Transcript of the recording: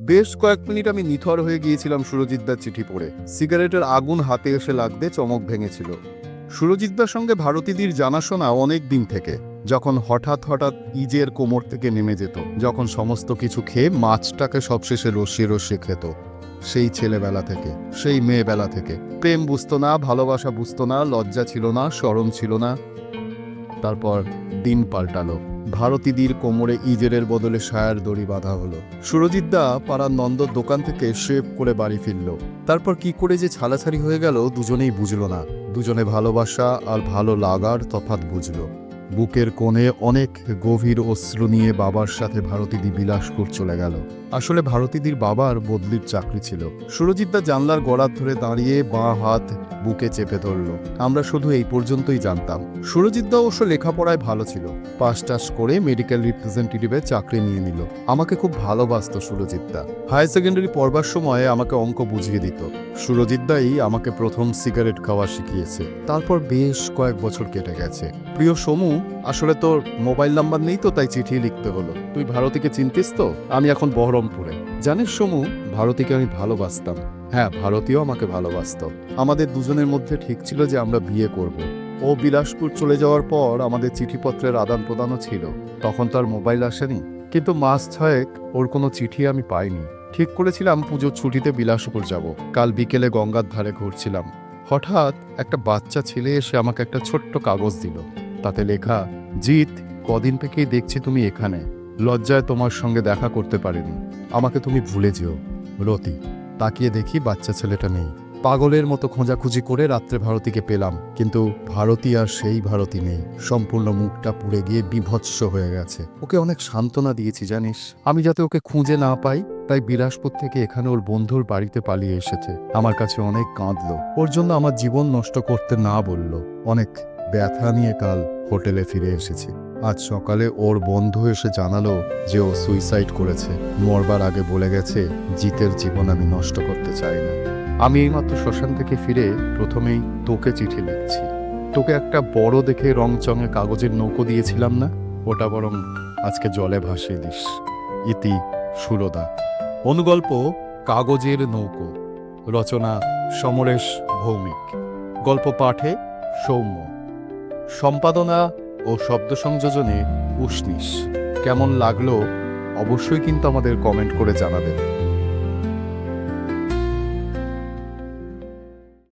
বেশ কয়েক মিনিট আমি নিথর হয়ে গিয়েছিলাম সুরজিৎদার চিঠি পড়ে। সিগারেটের আগুন হাতে এসে লাগতে চমক ভেঙেছিল। সুরজিৎদার সঙ্গে ভারতীদির জানাশোনা অনেক দিন থেকে। যখন হঠাৎ হঠাৎ ইজের কোমর থেকে নেমে যেত, যখন সমস্ত কিছু খেয়ে মাছটাকে সবশেষে রসিয়ে রসিয়ে খেত। সেই ছেলেবেলা থেকে, সেই মেয়েবেলা থেকে। প্রেম বুঝতো না, ভালোবাসা বুঝতো না, লজ্জা ছিল না শরম ছিল না। তারপর দিন পাল্টালো। ভারতীদির কোমরে ইজেরের বদলে সায়ার দড়ি বাঁধা হলো। সুরজিৎদা পাড়ার নন্দর দোকান থেকে শেভ করে বাড়ি ফিরল। তারপর কি করে যে ছালাছাড়ি হয়ে গেল, দুজনেই বুঝল না। দুজনে ভালোবাসা আর ভালো লাগার তফাত বুঝল। বুকের কোণে অনেক গভীর অশ্রু নিয়ে বাবার সাথে ভারতীদি বিলাসপুর চলে গেল। আসলে ভারতীদির বাবার বদলির চাকরি ছিল। সুরজিৎদা জানলার গড়ার ধরে দাঁড়িয়ে বাঁ হাত বুকে চেপে ধরল। আমরা শুধু এই পর্যন্তই জানতাম। সুরজিৎদা অবশ্য লেখাপড়ায় ভালো ছিল। পাস টাস করে মেডিকেল রিপ্রেজেন্টেটিভের চাকরি নিয়ে নিল। আমাকে খুব ভালোবাসত সুরজিৎদা হায়ার সেকেন্ডারি পড়বার সময় আমাকে অঙ্ক বুঝিয়ে দিত। সুরজিৎদাই আমাকে প্রথম সিগারেট খাওয়া শিখিয়েছে। তারপর বেশ কয়েক বছর কেটে গেছে। প্রিয় সমু, আসলে তোর মোবাইল নাম্বার নেই তো, তাই চিঠি লিখতে হলো। তুই ভারতীকে চিনতিস তো? আমি এখন বহরমপুরে জানিস সমু, ভারতীকে আমি ভালোবাসতাম। হ্যাঁ ভারতীয় আমাকে ভালোবাসত। আমাদের দুজনের মধ্যে ঠিক ছিল যে আমরা বিয়ে করব। ও বিলাসপুর চলে যাওয়ার পর আমাদের চিঠিপত্রের আদান প্রদানও ছিল। তখন তার মোবাইল আসেনি। কিন্তু মাস ছয়েক ওর কোনো চিঠি আমি পাইনি। ঠিক করেছিলাম পুজোর ছুটিতে বিলাসপুর যাব। কাল বিকেলে গঙ্গার ধারে ঘুরছিলাম। হঠাৎ একটা বাচ্চা ছেলে এসে আমাকে একটা ছোট্ট কাগজ দিল। তাতে লেখা, জিৎ, কদিন থেকেই দেখছি তুমি এখানে। লজ্জায় তোমার সঙ্গে দেখা করতে পারিনি। আমাকে তুমি ভুলে যেও। রতি, তাকিয়ে দেখি বাচ্চা ছেলেটা নেই। পাগলের মতো খোঁজাখুঁজি করে রাত্রে ভারতীকে পেলাম, কিন্তু ভারতী আর সেই ভারতী নেই। সম্পূর্ণ মুখটা পুড়ে গিয়ে বিভৎস হয়ে গেছে। ওকে অনেক সান্ত্বনা দিয়েছি, জানিস। আমি যাতে ওকে খুঁজে না পাই, তাই বিলাসপুর থেকে এখানে ওর বন্ধুর বাড়িতে পালিয়ে এসেছে। আমার কাছে অনেক কাঁদলো। ওর জন্য আমার জীবন নষ্ট করতে না বলল। অনেক ব্যথা নিয়ে কাল হোটেলে ফিরে এসেছি। আজ সকালে ওর বন্ধু এসে জানালো যে ও সুইসাইড করেছে। মরবার আগে বলে গেছে, জিতের জীবন আমি নষ্ট করতে চাই না। আমি এইমাত্র শ্মশান থেকে ফিরে প্রথমেই তোকে চিঠি লিখছি। তোকে একটা বড় দেখে রং চঙে কাগজের নৌকো দিয়েছিলাম না? ওটা বরং আজকে জলে ভাসিয়ে দিস। ইতি সুরদা অনুগল্প, কাগজের নৌকো। রচনা, সমরেশ ভৌমিক। গল্প পাঠে সৌম্য। সম্পাদনা ও শব্দ সংযোজনে উষ্ণিস কেমন লাগল অবশ্যই কিন্তু আমাদের কমেন্ট করে জানাবেন।